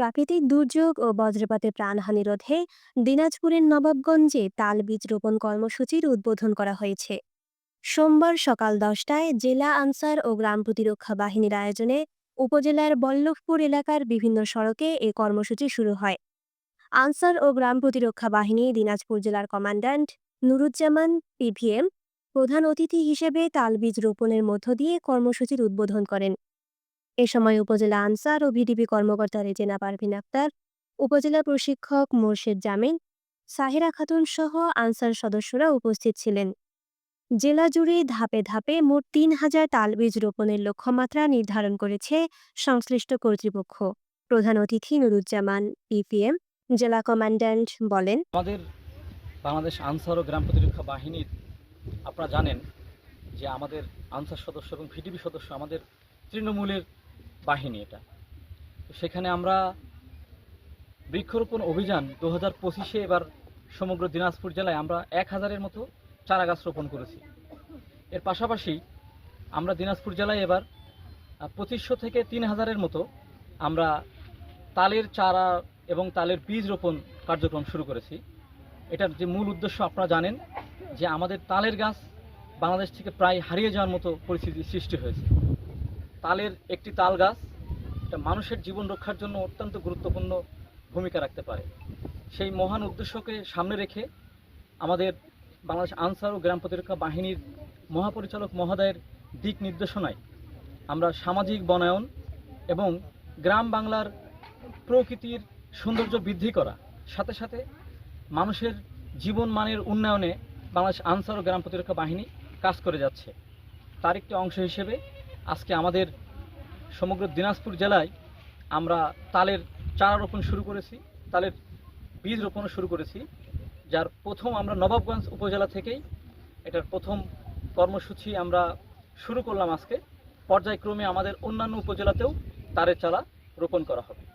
প্রাকৃতিক দুর্যোগ ও বজ্রপাতে প্রাণহানি রোধে দিনাজপুরের নবাবগঞ্জে তাল বীজ রোপণ কর্মসূচির উদ্বোধন করা হয়েছে। সোমবার সকাল দশটায় জেলা আনসার ও গ্রাম প্রতিরক্ষা বাহিনীর আয়োজনে উপজেলার বল্লভপুর এলাকার বিভিন্ন সড়কে এ কর্মসূচি শুরু হয়। আনসার ও গ্রাম প্রতিরক্ষা বাহিনী দিনাজপুর জেলার কমান্ড্যান্ট নুরুজ্জামান পিভিএম প্রধান অতিথি হিসেবে তালবীজ রোপণের মধ্য দিয়ে কর্মসূচির উদ্বোধন করেন। এ সময় উপজেলা আনসার ও ভিডিপি কর্মকর্তা রেজেনা পারভিন আক্তার, উপজেলা প্রশিক্ষক মোর্শেদ জামিন সাহেরা খাতুন সহ আনসার সদস্যরা উপস্থিত ছিলেন। জেলা জুড়ে ধাপে ধাপে মোট তিন হাজার তালবীজ রোপণের লক্ষ্যমাত্রা নির্ধারণ করেছে সংশ্লিষ্ট কর্তৃপক্ষ। প্রধান অতিথি নুরুজ্জামান পিপিএম জেলা কমান্ড্যান্ট বলেন, আমাদের বাংলাদেশ আনসার ও গ্রাম প্রতিরক্ষা বাহিনীর আপনারা জানেন যে আমাদের আনসার সদস্য এবং ভিডিপি সদস্য আমাদের তৃণমূলের বাহিনী এটা। সেখানে আমরা বৃক্ষরোপণ অভিযান দু হাজার পঁচিশে এবার সমগ্র দিনাজপুর জেলায় আমরা এক হাজারের মতো চারা গাছ রোপণ করেছি। এর পাশাপাশি আমরা দিনাজপুর জেলায় এবার পঁচিশশো থেকে তিন হাজারের মতো আমরা তালের চারা এবং তালের বীজ রোপণ কার্যক্রম শুরু করেছি। এটার যে মূল উদ্দেশ্য আপনারা জানেন যে আমাদের তালের গাছ বাংলাদেশ থেকে প্রায় হারিয়ে যাওয়ার মতো পরিস্থিতির সৃষ্টি হয়েছে। তালের একটি তাল গাছ এটা মানুষের জীবন রক্ষার জন্য অত্যন্ত গুরুত্বপূর্ণ ভূমিকা রাখতে পারে। সেই মহান উদ্দেশ্যকে সামনে রেখে আমাদের বাংলাদেশ আনসার ও গ্রাম প্রতিরক্ষা বাহিনীর মহাপরিচালক মহোদয়ের দিক নির্দেশনায় আমরা সামাজিক বনায়ন এবং গ্রাম বাংলার প্রকৃতির সৌন্দর্য বৃদ্ধি করা, সাথে সাথে মানুষের জীবন মানের উন্নয়নে বাংলাদেশ আনসার ও গ্রাম প্রতিরক্ষা বাহিনী কাজ করে যাচ্ছে। তার একটি অংশ হিসেবে আজকে আমাদের সমগ্র দিনাজপুর জেলায় আমরা তালের চারা রোপণ শুরু করেছি, তালের বীজ রোপণও শুরু করেছি, যার প্রথম আমরা নবাবগঞ্জ উপজেলা থেকেই এটার প্রথম কর্মসূচি আমরা শুরু করলাম আজকে। পর্যায়ক্রমে আমাদের অন্যান্য উপজেলাতেও তারের চারা রোপণ করা হবে।